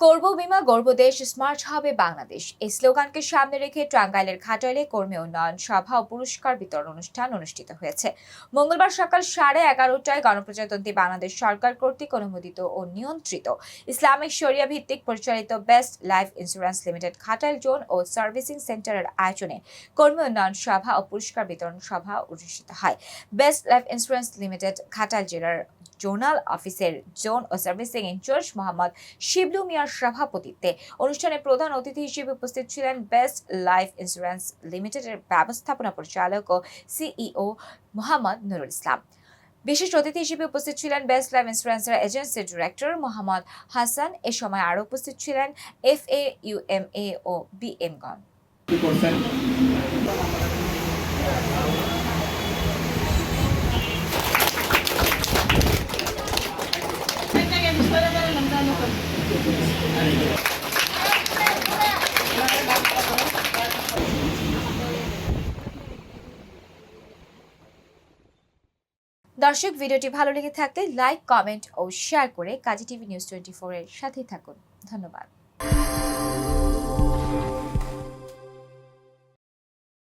করব বিমা গর্ব দেশ, স্মার্ট হবে বাংলাদেশ। এই স্লোগানকে সামনে রেখে টাঙ্গাইলের ঘাটাইলে কর্মী উন্নয়ন সভা ও পুরস্কার বিতরণ অনুষ্ঠান অনুষ্ঠিত হয়েছে। মঙ্গলবার সকাল সাড়ে এগারোটায় গণপ্রজাতন্ত্রী বাংলাদেশ সরকার কর্তৃক অনুমোদিত ও নিয়ন্ত্রিত ইসলামিক শরিয়া ভিত্তিক পরিচালিত best life insurance limited Ghatail zone ও সার্ভিসিং সেন্টারের আয়োজনে কর্মী উন্নয়ন সভা ও পুরস্কার বিতরণ সভা অনুষ্ঠিত হয়। Best life insurance limited Ghatail জেলার জোনাল অফিসের জোন ও সার্ভিসিং ইনচার্জ মোহাম্মদ শিবলু মিয়ার সভাপতিত্বে। অনুষ্ঠানে প্রধান অতিথি হিসেবে উপস্থিত ছিলেন বেস্ট লাইফ ইন্স্যুরেন্স লিমিটেডের ব্যবস্থাপনা পরিচালক ও সিইও মোহাম্মদ নুরুল ইসলাম। বিশেষ অতিথি হিসেবে উপস্থিত ছিলেন বেস্ট লাইফ ইন্স্যুরেন্সের এজেন্সির ডিরেক্টর মোহাম্মদ হাসান। এ সময় আরও উপস্থিত ছিলেন এফ এ ইউএমএ ও বিএমগণ দর্শক, ভিডিওটি ভালো লেগে থাকলে লাইক, কমেন্ট ও শেয়ার করে কাজী টিভি নিউজ টোয়েন্টি এর সাথেই থাকুন। ধন্যবাদ।